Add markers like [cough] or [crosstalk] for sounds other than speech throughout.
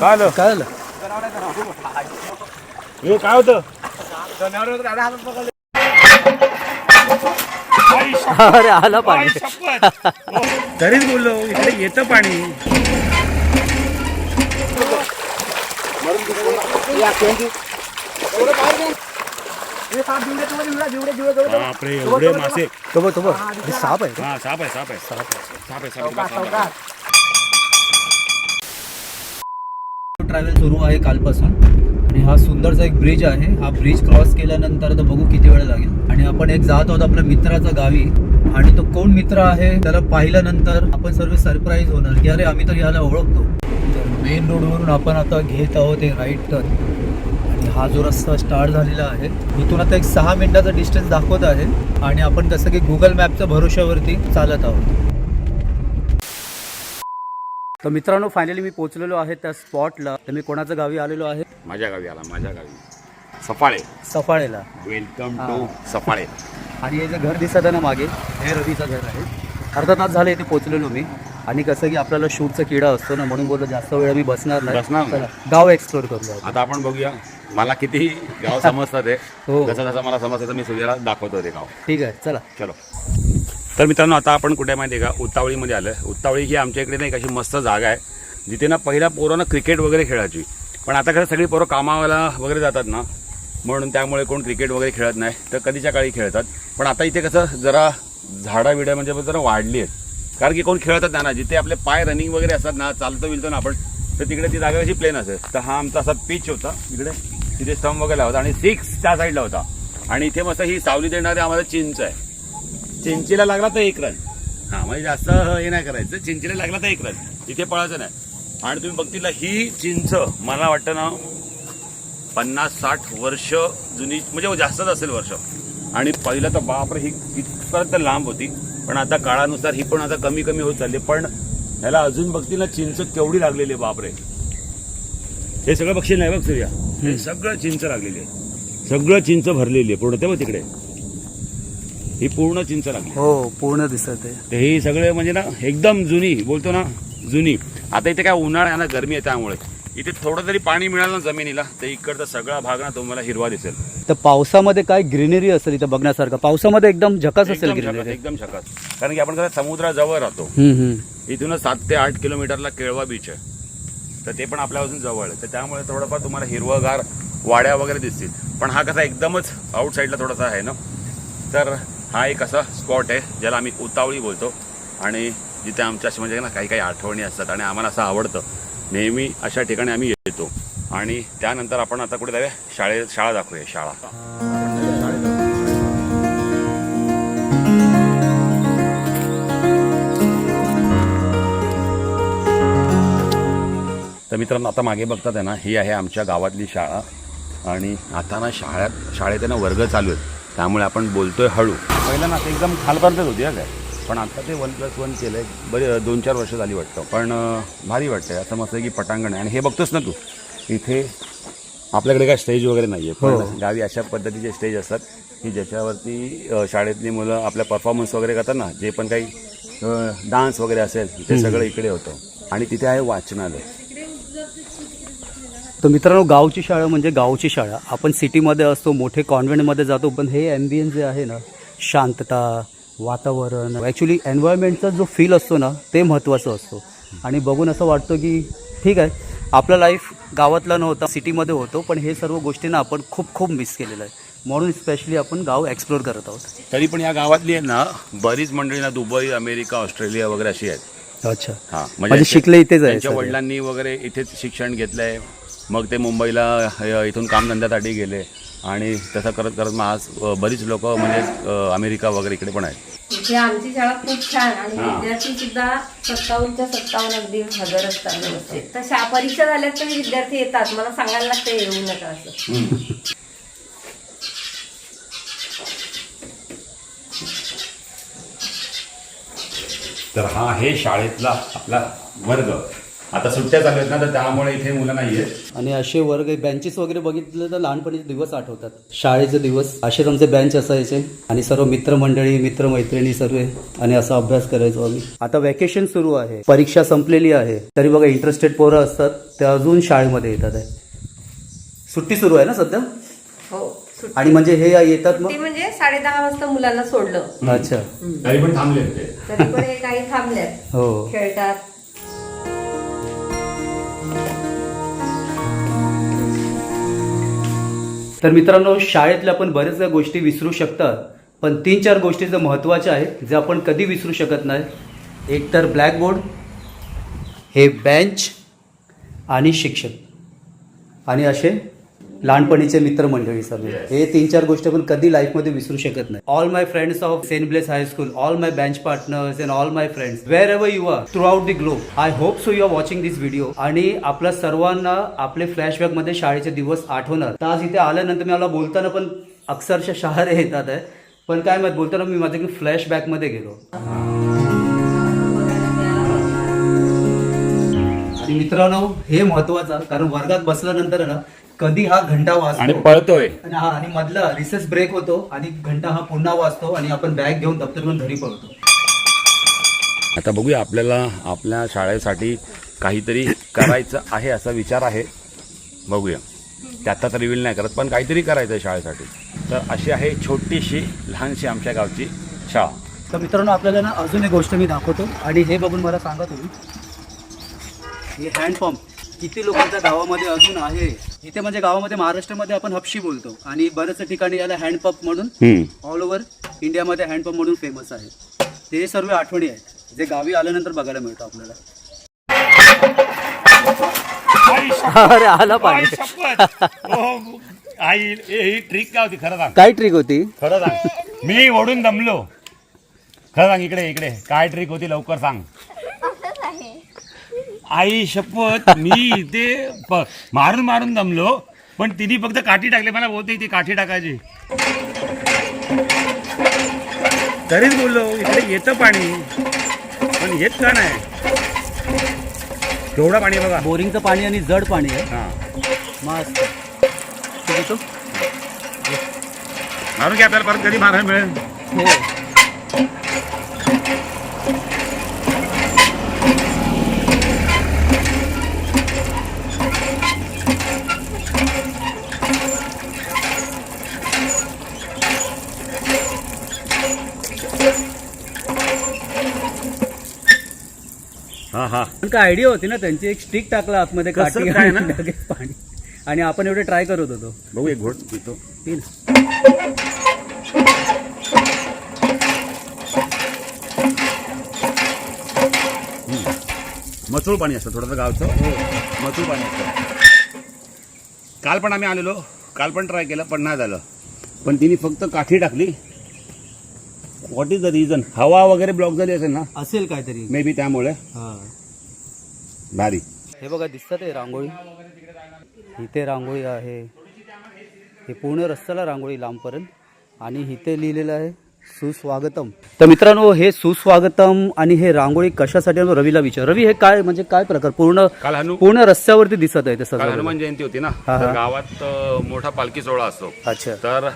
काय आलं? काय झालं? हे काय होतं? अरे आला पाणी. हो, तरीच बोललो इकडे येतं पाणी. बापरे एवढे मासे. तो बघ तो. बघ हे साप आहे. का? हा साप आहे साप आहे. साप आहे. साप आहे साप आहे, साप आहे. ट्रॅव्हल सुरू आहे कालपासून. आणि हा सुंदरसा एक ब्रिज आहे. हा ब्रिज क्रॉस केल्यानंतर तर बघू किती वेळ लागेल. आणि आपण एक जात आहोत आपल्या मित्राच्या गावी. आणि तो कोण मित्र आहे त्याला पाहिल्यानंतर आपण सर्व सरप्राईज होणार की अरे आम्ही तर याला ओळखतो. तर मेन रोडवरून आपण आता घेत आहोत एक राईट टर्न हा जो रस्ता स्टार्ट झालेला आहे इथून आता एक सहा मिनिटाचा डिस्टन्स दाखवत आहे आणि आपण कसं की गुगल मॅपच्या भरोश्यावरती चालत आहोत. तर मित्रांनो फायनली मी पोहोचलेलो आहे त्या स्पॉटला तर मी कोणाच्या गावी आलेलो आहे? माझ्या गावी आला माझ्या गावी. सफाळे. सफाळेला. वेलकम. टू सफाळे. आणि हे जे घर दिसत आहे ना मागे हे रवीचं घर आहे. अर्धा तास झालं इथे पोहोचलेलो मी. आणि कसं की आपल्याला शूटचा किडा असतो ना म्हणून बोललो जास्त वेळ मी बसणार नाही. बसणार नाही. चला, गाव एक्सप्लोर करूया. आता आपण बघूया मला किती गाव समजतात ते. हो. जसं जसं मला समजतं मी सूर्याला दाखवतो ते गाव. ठीक आहे चला. चलो. तर मित्रांनो आता आपण कुठे माहिती आहे का? उतावळीमध्ये आलं उतावळी ही आमच्या इकडे नाही अशी मस्त जागा आहे. जिथे ना पहिल्या पोरांना क्रिकेट वगैरे खेळायची. पण आता कसं सगळी पोरं कामाला वगैरे जातात ना म्हणून त्यामुळे कोण क्रिकेट वगैरे खेळत नाही. तर कधीच्या काळी खेळतात. पण आता इथे कसं जरा झाडा विड्या म्हणजे जरा वाढली आहेत. कारण की कोण खेळतात नाही ना. जिथे आपले पाय रनिंग वगैरे असतात ना चालतो विलतो ना आपण तर तिकडे ती जागा कशी प्लेन असेल. तर हा आमचा असा पिच होता. इकडे तिथे स्टंप वगैरे होता आणि सिक्स त्या साईडला होता. आणि इथे मस्त ही सावली देणारे आम्हाला चिंच आहे. चिंचीला लागला तर एक रन हा म्हणजे जास्त हे नाही करायचं. चिंचीला लागला तर एक रन इथे पळायचं नाही. आणि तुम्ही बघतील ही चिंच मला वाटतं ना पन्नास साठ वर्ष जुनी म्हणजे जास्तच असेल वर्ष. आणि पहिलं तर बापरे ही इतपर्यंत लांब होती. पण आता काळानुसार ही पण आता कमी कमी होत चालली पण ह्याला अजून बघतील ना चिंच केवढी लागलेली आहे बापरे. हे सगळं बक्षील नाही बघ सूर्या. हे सगळं चिंच लागलेली आहे. सगळं चिंच भरलेली आहे. पूर्ण ते बघ तिकडे. ही पूर्ण चिंच लागली. हो पूर्ण दिसत आहे. हे सगळे म्हणजे ना एकदम जुनी बोलतो ना जुनी. आता इथे काय उन्हाळा आहे ना गरमी आहे त्यामुळे. इथे थोडं जरी पाणी मिळालं ना जमिनीला तर इकडचा सगळा भाग ना तुम्हाला हिरवा दिसेल. तर पावसामध्ये काय ग्रीनरी असेल इथं बघण्यासारखं? पावसामध्ये एकदम झकास असेल एकदम झकास ग्रीनरी एकदम झकास. कारण की आपण कसं समुद्राजवळ राहतो. इथूनच सात ते आठ किलोमीटरला केळवा बीच आहे. तर ते पण आपल्यापासून जवळ आहे. तर त्यामुळे थोडंफार तुम्हाला हिरवगार वाड्या वगैरे दिसतील. पण हा कसा एकदमच आउट साईडला थोडासा आहे ना? तर हा एक असा स्पॉट आहे ज्याला आम्ही उतावळी बोलतो. आणि जिथे आमच्या अशा म्हणजे ना काही काही आठवणी असतात आणि आम्हाला असं आवडतं. नेहमी अशा ठिकाणी आम्ही येतो. आणि त्यानंतर आपण आता कुठे जाऊया शाळेत शाळा दाखवूया शाळा. तर मित्रांनो आता मागे बघतात आहे ना ही आहे आमच्या गावातली शाळा. आणि आता ना शाळेत शाळेत ना वर्ग चालू आहेत. त्यामुळे आपण बोलतोय हळू. पहिला ना एकदम खालपर्यंतच होती काय? पण आता ते वन प्लस वन केलं आहे बरे दोन चार वर्ष झाली वाटतं. पण भारी वाटतंय. असं मस्त की पटांगण आहे. आणि हे बघतोस ना तू इथे आपल्याकडे काय स्टेज वगैरे नाही आहे पण गावी अशा पद्धतीचे स्टेज असतात की ज्याच्यावरती शाळेतली मुलं आपल्या परफॉर्मन्स वगैरे करतात ना जे पण काही डान्स वगैरे असेल ते सगळं इकडे होतं. आणि तिथे आहे वाचनालय. तर मित्रांनो गावची शाळा म्हणजे गावची शाळा. आपण सिटीमध्ये असतो मोठे कॉन्व्हेंटमध्ये जातो पण हे ॲम्बियन्स जे आहे ना शांतता वातावरण. ॲक्च्युली एन्व्हायरमेंटचा जो फील असतो ना ते महत्त्वाचं असतो. आणि बघून असं वाटतं की ठीक आहे आपलं लाईफ गावातला नव्हता सिटीमध्ये होतो पण हे सर्व गोष्टींना आपण खूप खूप मिस केलेलं आहे. म्हणून स्पेशली आपण गाव एक्सप्लोर करत आहोत. तरी पण या गावातली आहे ना बरीच मंडळी ना दुबई अमेरिका ऑस्ट्रेलिया वगैरे अशी आहेत. अच्छा. हा म्हणजे शिकले इथेच आहे त्यांच्या सगळे. वडिलांनी वगैरे इथेच शिक्षण घेतलंय. मग ते मुंबईला अ, इथून कामधंद्यासाठी गेले. आणि तसं करत करत मग आज बरीच लोक म्हणजे अमेरिका वगैरे इकडे पण आहेत. इथे आमची शाळा खूप छान आणि हा. विद्यार्थी सुद्धा सत्तावन्नच्या सत्तावन्न अगदी हजर असतात व्यवस्थित. तर शा परीक्षा झाल्यात तरी विद्यार्थी येतात. मला सांगायला लागतं येऊ नका असं. तर हा आहे शाळेतला आपला वर्ग. आता सुट्ट्या चालू आहेत ना तर त्यामुळे इथे मुलं नाही आहेत आणि असे वर्ग बेंचेस वगैरे बघितलं तर लहानपणीचे दिवस आठवतात. शाळेचे दिवस असेच आमचे बेंच असायचे. आणि सर्व मित्रमंडळी मित्रमैत्रिणी सर्व आणि असा अभ्यास करायचो आम्ही. आता वेकेशन सुरू आहे. परीक्षा संपलेली आहे. तरी बघा इंटरेस्टेड पोरं असतात ते अजून शाळेमध्ये येतात आहे. सुट्टी सुरू आहे ना सध्या? हो सुट्टी. आणि म्हणजे हे येतात मग? म्हणजे साडे दहा वाजता मुलांना सोडलं. अच्छा. तरी पण थांबले ते. तरी पण हे काही थांबल्यात हो. खेळतात. तर मित्रांनो शाळेतल्या आपण बऱ्याचशा गोष्टी विसरू शकतात पण तीन चार गोष्टी ज्या महत्त्वाच्या आहेत जे आपण कधी विसरू शकत नाही. एक तर ब्लॅकबोर्ड हे बेंच आणि शिक्षक. आणि असे लहानपणीचे मित्रमंडळी सर्व हे तीन चार गोष्टी आपण कधी लाईफमध्ये विसरू शकत नाही. All my friends of Saint Blaise high school all my bench partners and all my friends wherever you are throughout the globe I hope so you are watching this video आणि आपल्या सर्वांना आपले फ्लॅशबॅकमध्ये शाळेचे दिवस आठवणार. तर आज इथे आल्यानंतर मी मला बोलताना पण अक्षरशः शहारे येतात आहे. पण काय माहीत बोलताना मी माझ्या फ्लॅशबॅकमध्ये गेलो. आणि मित्रांनो हे महत्वाचं कारण वर्गात बसल्यानंतर ना कधी हा घंटा आणि वाजतो पळतोय. आणि हा आणि मधला रिसेस ब्रेक होतो आणि घंटा हा पुन्हा वाजतो आणि आपण बॅग घेऊन दप्तर घेऊन घरी पळतो. आता बघूया आपल्याला आपल्या शाळेसाठी काहीतरी करायचं आहे असा विचार आहे. बघूया. ते आता तर रिव्हील नाही करत पण काहीतरी करायचं आहे शाळेसाठी. तर अशी आहे छोटीशी लहानशी आमच्या गावची शाळा. तर मित्रांनो आपल्याला ना अजून एक गोष्ट मी दाखवतो आणि हे बघून मला सांगा तुम्ही हे हँडपंप किती लोकांच्या गावामध्ये अजून आहे? इथे म्हणजे गावामध्ये महाराष्ट्रामध्ये आपण हपशी बोलतो. आणि बऱ्याच ठिकाणी याला हँडपंप म्हणून हम्म. ऑल ओव्हर इंडियामध्ये हँडपंप म्हणून फेमस आहे. ते सर्व आठवणी आहेत. जे गावी आल्यानंतर बघायला मिळतं आपल्याला. अरे आला पाहिजे. आई ही ट्रिक काय होती? खरं सांग. काय ट्रिक होती? खरं सांग. मी ओढून दमलो. खरं सांग इकडे इकडे. काय ट्रिक होती? लवकर सांग. आई शपथ मी ते प- मारून मारून दमलो. पण तिने फक्त काठी टाकली. मला बोलते ती काठी टाकायची. तरीच बोललो इकडे येतं पाणी. पण येत का नाही. केवढं पाणी बघा. बोरिंगचं पाणी आणि जड पाणी आहे. हा. मस्त. तू? घेतो? मारून घ्या आपल्याला परत कधी मारायला मिळेल. हो हा हा पण काय आयडिया होती ना त्यांची. एक स्टिक टाकला आतमध्ये काठी काय आणि ना? लगेच पाणी. आणि आपण एवढे ट्राय करत होतो. बघू एक घोट पितो. पी ना. मचूळ पाणी असतं थोडंसं गावचं. मचूळ पाणी असतं. काल पण आम्ही आलेलो. काल पण ट्राय केलं पण नाही झालं. पण तिने फक्त काठी टाकली. व्हॉट इज द रिझन हवा वगैरे ब्लॉक झाली असेल ना? असेल काहीतरी. मे बी त्यामुळे. हा. भारी. हे बघा दिसतात आहे रांगोळी. इथे रांगोळी आहे. हे पूर्ण रस्त्याला रांगोळी लांबपर्यंत. आणि इथे लिहिलेलं आहे सुस्वागतम. तर मित्रांनो हे सुस्वागतम आणि हे रांगोळी कशासाठी आहे? रवीला विचार. रवी हे काय म्हणजे काय प्रकार? पूर्ण पूर्ण रस्त्यावरती दिसत आहे ते सगळं. हनुमान जयंती होती ना? तर. गावात मोठा पालखी सोहळा असतो. अच्छा. तर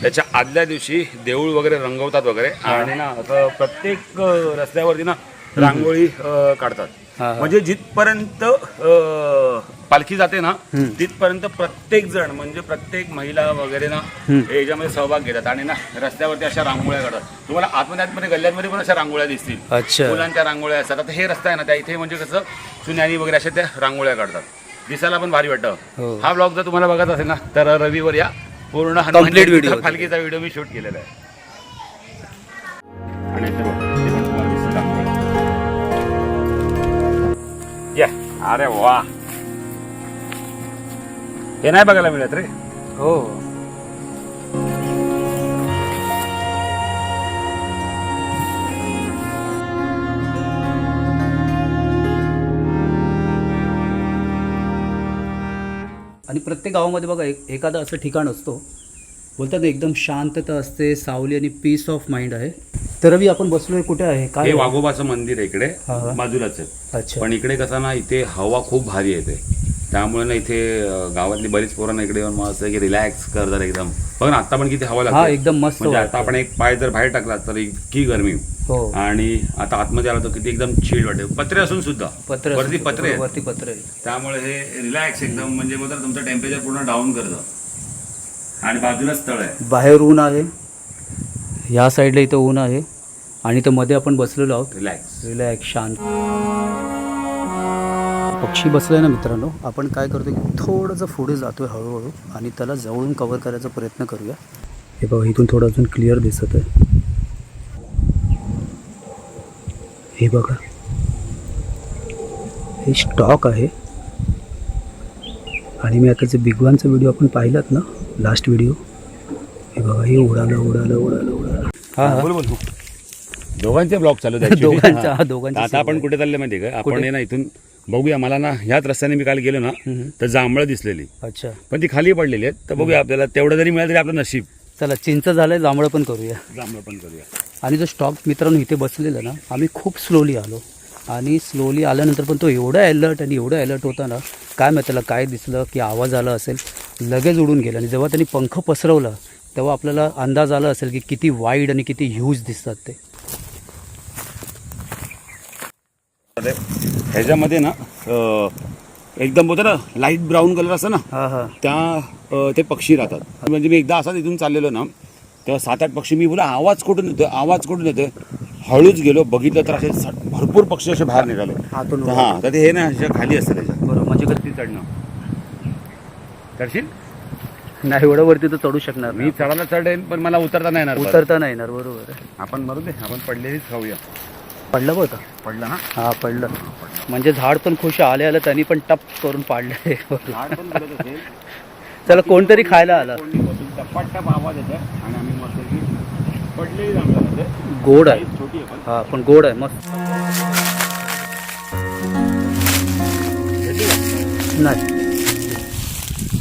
त्याच्या आदल्या दिवशी देऊळ वगैरे रंगवतात वगैरे. आणि ना प्रत्येक रस्त्यावरती ना रांगोळी काढतात. म्हणजे जिथपर्यंत पालखी जाते ना तिथपर्यंत प्रत्येक जण म्हणजे प्रत्येक महिला वगैरे ना हे याच्यामध्ये सहभाग घेतात. आणि ना रस्त्यावरती अशा रांगोळ्या काढतात. तुम्हाला आतमध्ये आतमध्ये गल्ल्यांमध्ये पण अशा रांगोळ्या दिसतील. फुलांच्या रांगोळ्या असतात. आता हे रस्ता आहे ना त्या इथे म्हणजे कसं चुन्यानी वगैरे अशा त्या रांगोळ्या काढतात. दिसायला पण भारी हो. वाटतं. हा. ब्लॉग जर तुम्हाला बघत असेल ना तर रविवार या पूर्ण हनुमान होती. पालखीचा व्हिडिओ मी शूट केलेला आहे. आणि अरे वा. हे नाही बघायला मिळत रे. हो. आणि प्रत्येक गावामध्ये बघा एक एखादं असं ठिकाण असतो बोलतात ना एकदम शांतता असते सावली आणि पीस ऑफ माइंड आहे. तर रवी आपण बसलोय कुठे आहे? काय हे आहे? वाघोबाचं मंदिर आहे इकडे हा, हा. बाजूलाच आहे. अच्छा. पण इकडे कसं ना इथे हवा खूप भारी येते. त्यामुळे ना इथे अं, गावातली बरीच पोरांना इकडे येऊन असं की रिलॅक्स कर जरा एकदम. बघ ना आता पण किती हवा हा लागते. एकदम मस्त म्हणजे आता वाटतं. आपण एक पाय जर बाहेर टाकला तर इतकी गरमी. हो. आणि आता आतमध्ये आला तर किती एकदम चिल वाटेल पत्रे असून सुद्धा. पत्र वरती. पत्रे आहेत. वरती पत्र आहे त्यामुळे हे रिलॅक्स एकदम म्हणजे मग तुमचं टेम्परेचर पूर्ण डाऊन करतं. आणि बाजूलाच तळ आहे. बाहेर ऊन आहे. ह्या साईडला इथं ऊन आहे. आणि इथं मध्ये आपण बसलेलो आहोत. रिलॅक्स रिलॅक्स शांत. पक्षी बसलाय ना मित्रांनो? आपण काय करतो की थोडंसं पुढे जातोय हळूहळू आणि त्याला जवळून कव्हर करायचा प्रयत्न करूया. हे बघा इथून थोडं अजून क्लिअर दिसत आहे. हे बघा. हे स्टॉक आहे. आणि मी आता जे बिगवानचा व्हिडिओ आपण पाहिलात ना लास्ट व्हिडिओ. हे बघा हे उडालं उडालं उडालं उडालं. हा बोल बोल दोघांचे ब्लॉग चालू आहेत actually. [laughs] दोघांचा- हा. दोघांचे आता आपण कुठे चालले माहिती का? आपण? आहे ना इथून बघूया. मला ना ह्याच रस्त्याने मी काल गेलो ना. तर जांभळं दिसलेली. अच्छा. पण ती खाली पडलेली आहेत. तर बघूया आपल्याला तेवढं जरी मिळालं तरी आपलं नशीब. चला चिंच झालंय जांभळं पण करूया. जांभळं पण करूया. आणि जो स्टॉक मित्रांनो इथे बसलेला ना आम्ही खूप स्लोली आलो. आणि स्लोली आल्यानंतर पण तो एवढा अलर्ट आणि एवढा अलर्ट होता ना काय माहिती त्याला काय दिसलं की आवाज आला असेल लगेच उडून गेला. आणि जेव्हा त्यांनी पंख पसरवला तेव्हा आपल्याला अंदाज आला असेल की किती वाईड आणि किती ह्यूज दिसतात ते. ह्याच्यामध्ये ना एकदम बोलतो ना लाइट ब्राऊन कलर असं ना त्या ते पक्षी राहतात. म्हणजे मी एकदा असाच इथून चाललेलो ना तेव्हा सात आठ पक्षी मी बोला आवाज कुठून येतोय? आवाज कुठून येतोय? हळूच गेलो बघितलं तर असे भरपूर पक्षी असे बाहेर निघाले. हा तर ते हे ना अशा खाली असतं त्याच्या. बरोबर म्हणजे वरती चढणं. चढशील नाही एवढं वरती तर चढू शकणार मी चढायला चढेन पण मला उतरता नाही येणार. उतरता नाही येणार बरोबर आपण मरू दे आपण पडलेलीच खाऊया. पडलं बघ पडलं ना? हा पडलं. म्हणजे झाड पण खुश आले आलं त्यांनी पण टप करून पाडलं चला कोणतरी खायला आला. टप्पा टप आवाज येतो आणि आम्ही मस्त की पडलेली होते गोड आहे. हा पण गोड आहे मस्त. नाही.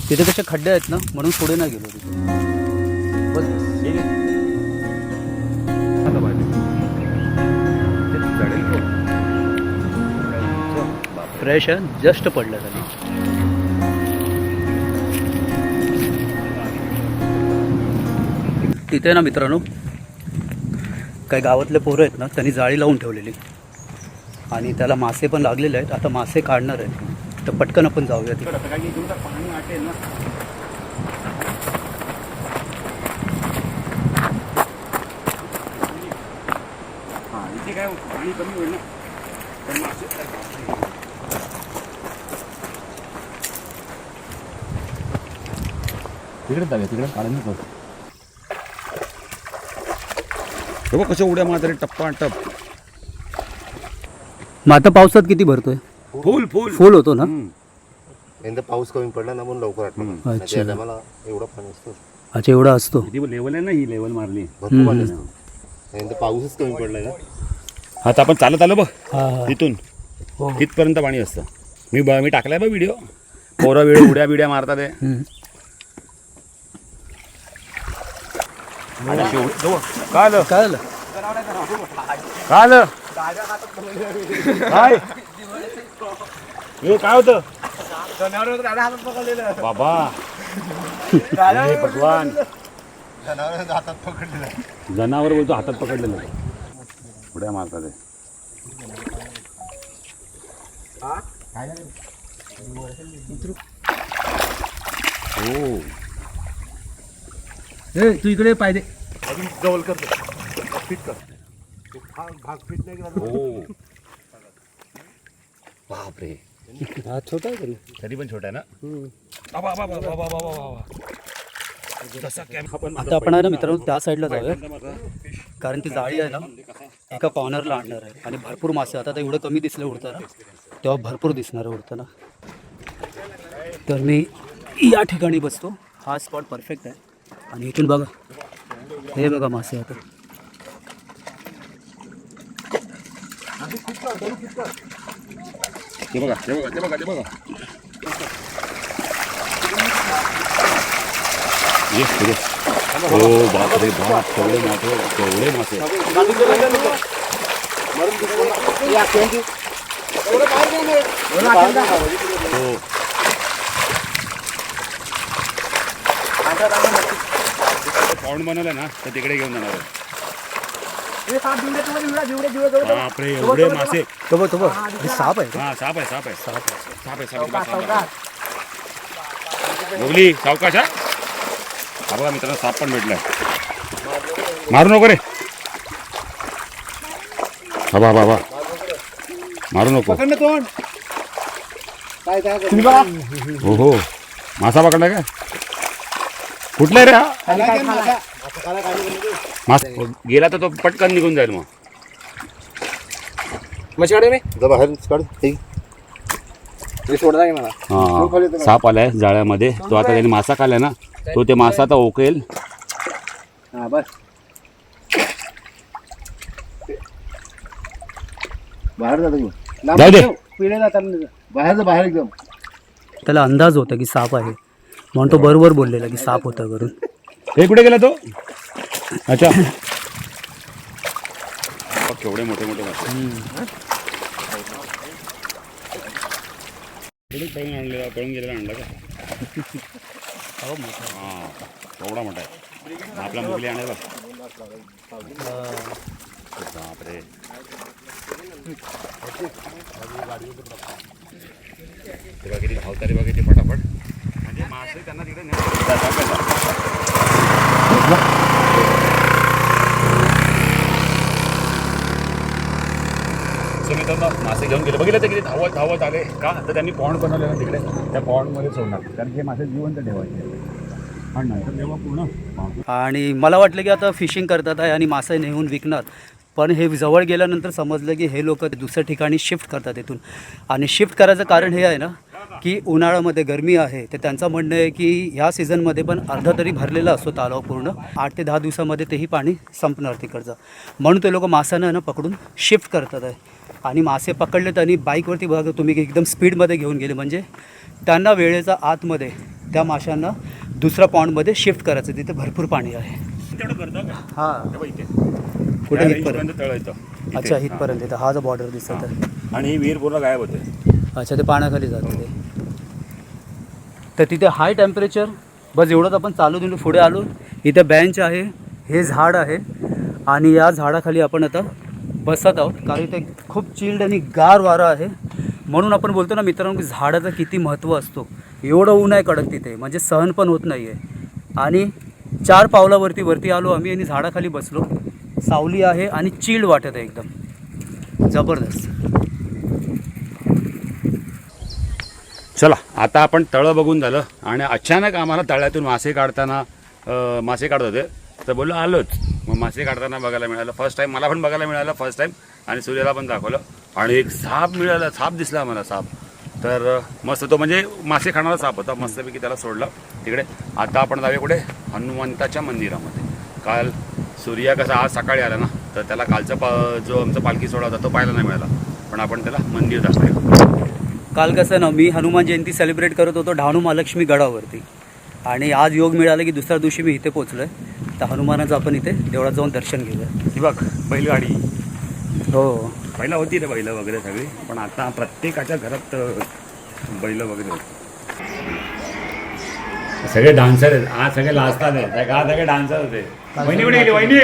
तिथे कसे खड्डे आहेत ना म्हणून पुढे नाही गेलो तिथे. बस. फ्रेश आहे जस्ट पडलं त्याने तिथे ना मित्रांनो काही गावातले पोरं आहेत ना त्यांनी जाळी लावून ठेवलेली. आणि त्याला मासे पण लागलेले आहेत. आता मासे काढणार आहेत. तर पटकन आपण जाऊया तिकडे. काय पाणी आटेल ना. हा कमी होईल मासे तिकडे जाऊया तिकडे काढून नको हे बघ कशा उड्या मारतात रे, टप्पा टप मग आता पावसात किती भरतोय? फुल फुल. फुल होतो ना? हम्म. यंदा पाऊस कमी पडला ना म्हणून लवकर अच्छा. मला एवढा पाणी असतो. अच्छा एवढा असतो. किती लेवल आहे ना ही लेवल मारली. भरपूर पाणी असतो. यंदा पाऊसच कमी पडलाय ना. आता आपण चालत आलो बघ. तिथून हो. तिथपर्यंत पाणी असतं? मी ब- मी टाकलाय बघ व्हिडिओ पोरं वेळ उड्या बिड्या मारतात हे. हम्म. आणि शेवट- जवळ. काय आलं? काय झालं? काय आलं? काय? हे काय होतं? बाबा. हे भगवान. हातात पकडलेला जनावर बोलतो हातात पकडलेलं. उड्या मारतात हे. हो. ए तू इकडे पाहिजे जवळ करतो फिट कर. तो भाग भाग फिट नाही केला हो. बापरे. हा छोटा आहे तरी तरी पण छोटा आहे ना? आता आपण आहे ना मित्रांनो त्या साईडला जाऊया. कारण ती जाळी आहे ना एका कॉर्नरला आणणार आहे. आणि भरपूर मासे आता तर एवढं कमी दिसलं उडताना तेव्हा भरपूर दिसणार आहे उडताना. तर मी या ठिकाणी बसतो. हा स्पॉट परफेक्ट आहे. आणि इथून बघा. हे बघा मासे आता. बघा बघा ते बघा ते बघा. हो बाप केवढे मासे केवढे मासे. हो. पाऊंड बनवलं ना तर तिकडे घेऊन जाणार आहे. बापरे एवढे मासे तो बघ तो बघ हे साप आहे हा साप आहे साप आहे. साप आहे. साप आहे साप आहे. साप आहे सावकाश. हा? हा बघा मित्रांनो साप पण भेटलाय. मारू नको रे. हा बा बा मारू नको. हो हो. मासा पकडला का? कुठला रे हा. मासा गेला तर तो पटकन निघून जाईल मग. जा बाहेर काढ. हे. हा साप आलाय जाळ्यामध्ये. तो आता त्याने मासा खाल्लाय ना. तो ते मासा आता ओकेल. बाहेर जातो घेऊन. जाऊ दे. बाहेर जा बाहेर एकदम. त्याला अंदाज होता की साप आहे. म्हणून तो बरोबर बोललेला की साप होता करून. हे कुठे गेला तो? अच्छा. केवढे मोठे मोठे पळून आणलेला पळून गेलेला आणला का हा केवढा मोठा आहे. आपला मुगली आणायला बापरे. किती धावतारे बघा किती फटाफट. मासे त्यांना तिकडे मित्रांनो मासे घेऊन गेले. बघितलं ते किती धावत धावत आले. का? तर त्यांनी पॉन्ड बनवले ना तिकडे. त्या पॉन्डमध्ये सोडणार. कारण हे मासे जिवंत ठेवायचे. आणि आणि मला वाटलं की आता फिशिंग करतात आहे आणि मासे नेऊन विकणार. पण हे जवळ गेल्यानंतर समजलं की हे लोक दुसऱ्या ठिकाणी शिफ्ट करतात इथून. आणि शिफ्ट करायचं कारण हे आहे ना की उन्हाळ्यामध्ये गरमी आहे तर त्यांचं म्हणणं आहे की ह्या सीझनमध्ये पण अर्धा तरी भरलेला असतो तलाव पूर्ण. आठ ते दहा दिवसामध्ये तेही पाणी संपणार तिकडचं. म्हणून ते लोक मासानं ना पकडून शिफ्ट करतात आहे. आणि मासे पकडले त्यांनी बाईकवरती बघा तुम्ही की एकदम स्पीडमध्ये घेऊन गेले. म्हणजे त्यांना वेळेचा आतमध्ये त्या माशांना दुसऱ्या पॉन्डमध्ये शिफ्ट करायचं. तिथे भरपूर पाणी आहे. हां. कुठे इथपर्यंत. अच्छा इथपर्यंत. येतं हा जो बॉर्डर दिसत आहे आणि विहीर पूर्ण गायब होते. अच्छा ते पाण्याखाली जातं ते. तर तिथे हाय टेम्परेचर बस एवढंच आपण चालू दिलो पुढे आलो. इथे बेंच आहे हे झाड आहे. आणि या झाडाखाली आपण आता बसत आहोत. कारण इथे खूप चिल्ड आणि गार वारा आहे. म्हणून आपण बोलतो ना मित्रांनो की झाडाचं किती महत्त्व असतो. एवढं ऊन आहे कडक तिथे. म्हणजे सहन पण होत नाही आहे आणि चार पावलावरती वरती आलो आम्ही आणि झाडाखाली बसलो. सावली आहे आणि चिल्ड वाटत आहे एकदम. जबरदस्त. चला आता आपण तळं बघून झालं आणि अचानक आम्हाला तळ्यातून मासे काढताना मासे काढत होते. तर बोललो आलोच. मग मासे काढताना बघायला मिळालं. फर्स्ट टाईम मला पण बघायला मिळालं फर्स्ट टाईम आणि सूर्याला पण दाखवलं. आणि एक साप मिळाला साप दिसला आम्हाला साप. तर मस्त तो म्हणजे मासे खाणारा साप होता. मस्तपैकी त्याला सोडला. तिकडे आता आपण जाऊया कुठे? हनुमंताच्या मंदिरामध्ये. काल सूर्या कसा आज सकाळी आला ना तर त्याला कालचा पा जो आमचा पालखी सोहळा होता तो पाहायला नाही मिळाला. पण आपण त्याला मंदिर दाखवूया. काल कसं ना मी हनुमान जयंती सेलिब्रेट करत होतो डहाणू महालक्ष्मी गडावरती आणि आज योग मिळाला की दुसऱ्या दिवशी मी इथे पोचलो आहे तर हनुमानाचं आपण इथे देवळात जाऊन दर्शन घेऊया ही बघ बैलगाडी हो पहिला होती रे बैल वगैरे सगळी पण आता प्रत्येकाच्या घरात बैल वगैरे होती. सगळे डान्सर आहेत आज सगळे लाजतात आहेत त्या काळात सगळे डान्सर होते वहिनी कुठे गेली वहिनी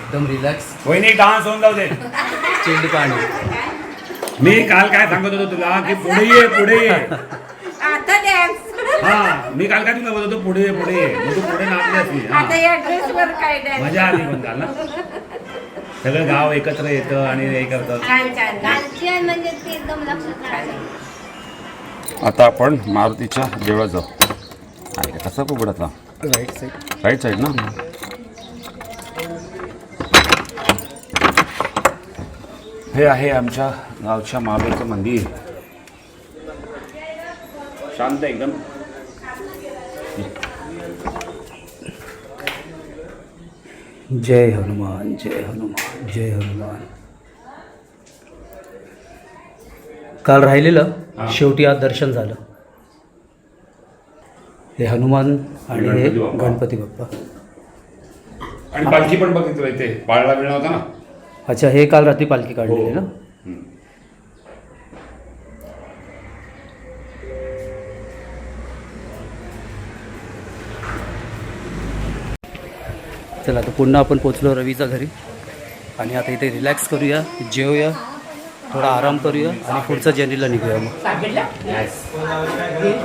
एकदम रिलॅक्स वहिनी डान्स होऊन जाऊ दे. [laughs] चिल्ड पाणी मी काल काय सांगत होतो तुला की पुढे ये पुढे ये. आता डॅन्स हा मी काल काय तुला बोलत होतो? पुढे ये पुढे ये. मग तू पुढे नाचली असती आता हा. या ड्रेसवर काय डॅन्स मजा आली पण काल ना. सगळं गाव एकत्र येतं आणि हे करतं. छान छान. कालची आहे म्हणजे ते एकदम लक्षात राहते आता आपण मारुतीच्या देवळात जाऊ. आहे का कसं उघडत राईट साईड राईट साईड ना? हे आहे आमच्या गावच्या महाबळेचं मंदिर. शांत एकदम. जय हनुमान जय हनुमान जय हनुमान. काल राहिलेलं शेवटी आज दर्शन झालं. हे हनुमान आणि हे गणपती बाप्पा. आणि पालखी पण बघितलं इथे पाळला वेळ होता ना? अच्छा हे काल रात्री पालखी काढलेली हो. ना हम्म. चला आता पुन्हा आपण पोचलो रवीच्या घरी आणि आता इथे रिलॅक्स करूया जेवूया थोडा आराम करूया आणि पुढच्या जर्नीला निघूया मग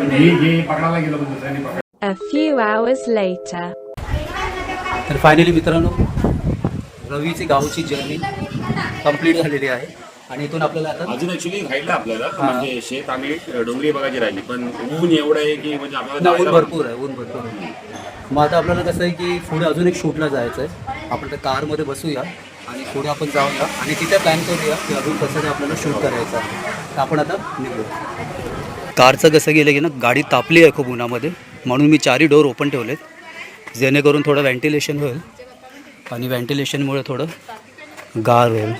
मी हे पकडायला गेलो पण दुसऱ्याने पकडलं. A few hours later. तर फायनली मित्रांनो रवीची गावची जर्नी कंप्लीट झालेली आहे. आणि इथून आपल्याला आता अजून ऍक्च्युली राहिलं आपल्याला. म्हणजे शेत आणि डोंगरी बघायची राहिली पण ऊन एवढं आहे की म्हणजे आपल्याला ऊन जायला- भरपूर आहे ऊन भरपूर आहे. मग आता आपल्याला कसं आहे की पुढे अजून एक शूटला जायचं आहे. आपण त्या कारमध्ये बसूया आणि पुढे आपण जाऊया आणि तिथे प्लॅन करूया की अजून कसं ते आपल्याला शूट करायचं आहे. तर आपण आता निघूया. कारचं कसं गेलं की ना गाडी तापली आहे खूप उन्हामध्ये म्हणून मी चारही डोर ओपन ठेवलेत. जेणेकरून थोडं व्हेंटिलेशन होईल. आणि व्हेंटिलेशनमुळे थोडं गार होईल.